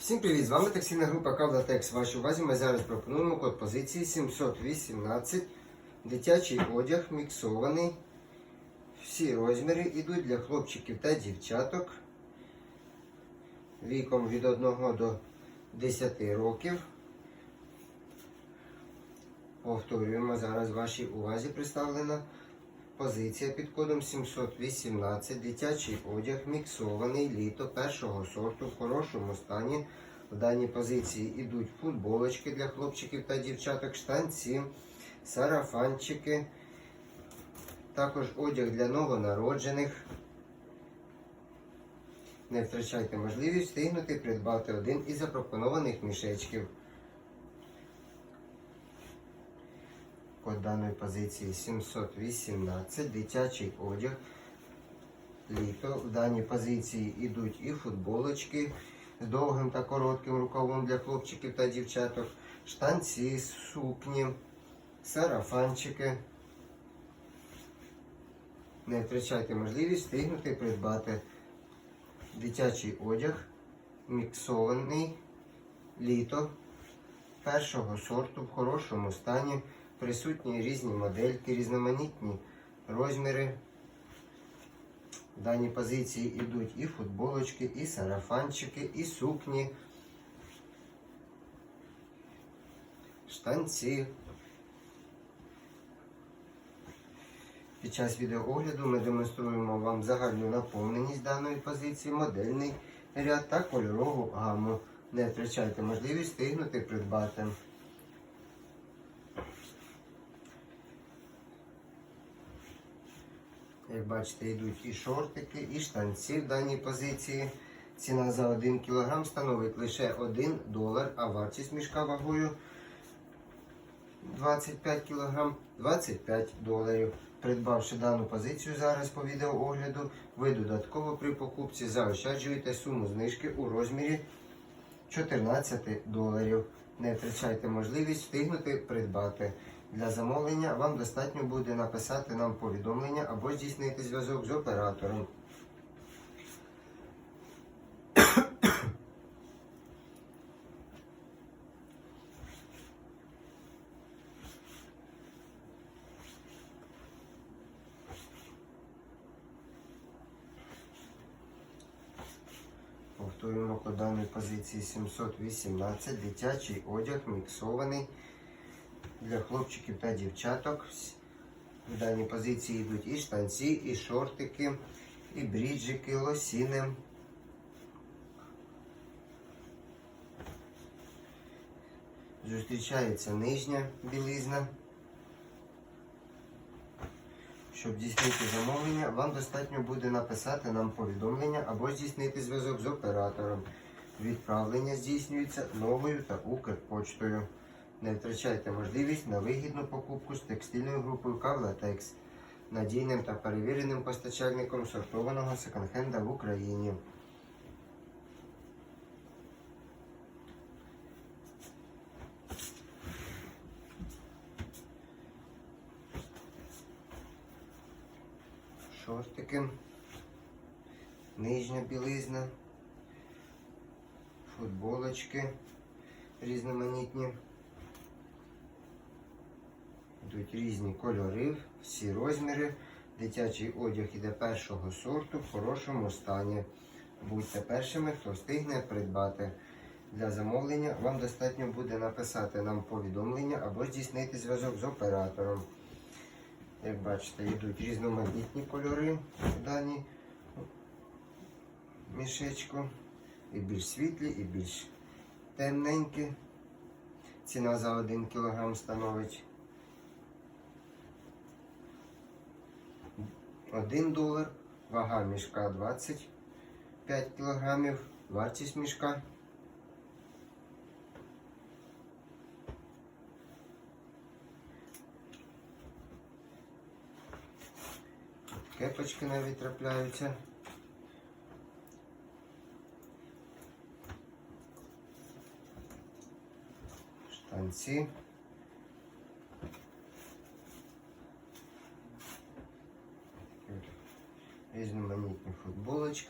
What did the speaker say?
Всім привіт! З вами таксійна група Кавлатекс. Вашій увазі ми зараз пропонуємо код позиції 718. Дитячий одяг міксований. Всі розміри йдуть для хлопчиків та дівчаток віком від 1 до 10 років. Повторюємо, зараз вашій увазі представлена позиція під кодом 718. Дитячий одяг міксований літо першого сорту в хорошому стані. В даній позиції йдуть футболочки для хлопчиків та дівчаток, штанці, сарафанчики, також одяг для новонароджених. Не втрачайте можливість встигнути придбати один із запропонованих мішечків. Код даної позиції 718. Дитячий одяг. Літо. В даній позиції йдуть і футболочки з довгим та коротким рукавом для хлопчиків та дівчаток, штанці, сукні, сарафанчики. Не втрачайте можливість встигнути придбати дитячий одяг, міксований літо першого сорту в хорошому стані. Присутні різні модельки, різноманітні розміри. В даній позиції йдуть і футболочки, і сарафанчики, і сукні, штанці. Під час відеоогляду ми демонструємо вам загальну наповненість даної позиції, модельний ряд та кольорову гаму. Не втрачайте можливість встигнути придбати. Як бачите, йдуть і шортики, і штанці в даній позиції. Ціна за 1 кг становить лише 1 долар, а вартість мішка вагою 25 кг 25 доларів. Придбавши дану позицію зараз по відеоогляду, ви додатково при покупці заощаджуєте суму знижки у розмірі 14 доларів. Не втрачайте можливість встигнути придбати. Для замовлення вам достатньо буде написати нам повідомлення або здійснити зв'язок з оператором. Повторюємо по даній позиції 718. Дитячий одяг міксований для хлопчиків та дівчаток. В даній позиції йдуть і штанці, і шортики, і бріджики, лосіни. Зустрічається нижня білизна. Щоб здійснити замовлення, вам достатньо буде написати нам повідомлення або здійснити зв'язок з оператором. Відправлення здійснюється новою та Укрпочтою. Не втрачайте можливість на вигідну покупку з текстильною групою Кавлатекс, надійним та перевіреним постачальником сортованого секонд-хенда в Україні. Шортики, нижня білизна, футболочки різноманітні. Йдуть різні кольори, всі розміри. Дитячий одяг іде першого сорту в хорошому стані. Будьте першими, хто встигне придбати. Для замовлення вам достатньо буде написати нам повідомлення або здійснити зв'язок з оператором. Як бачите, йдуть різноманітні кольори в даній мішечку. І більш світлі, і більш темненькі. Ціна за 1 кг становить 1 долар, вага мішка 25 кг, вартість мішка. Кепочки навіть трапляються. Штанці. Футболочки.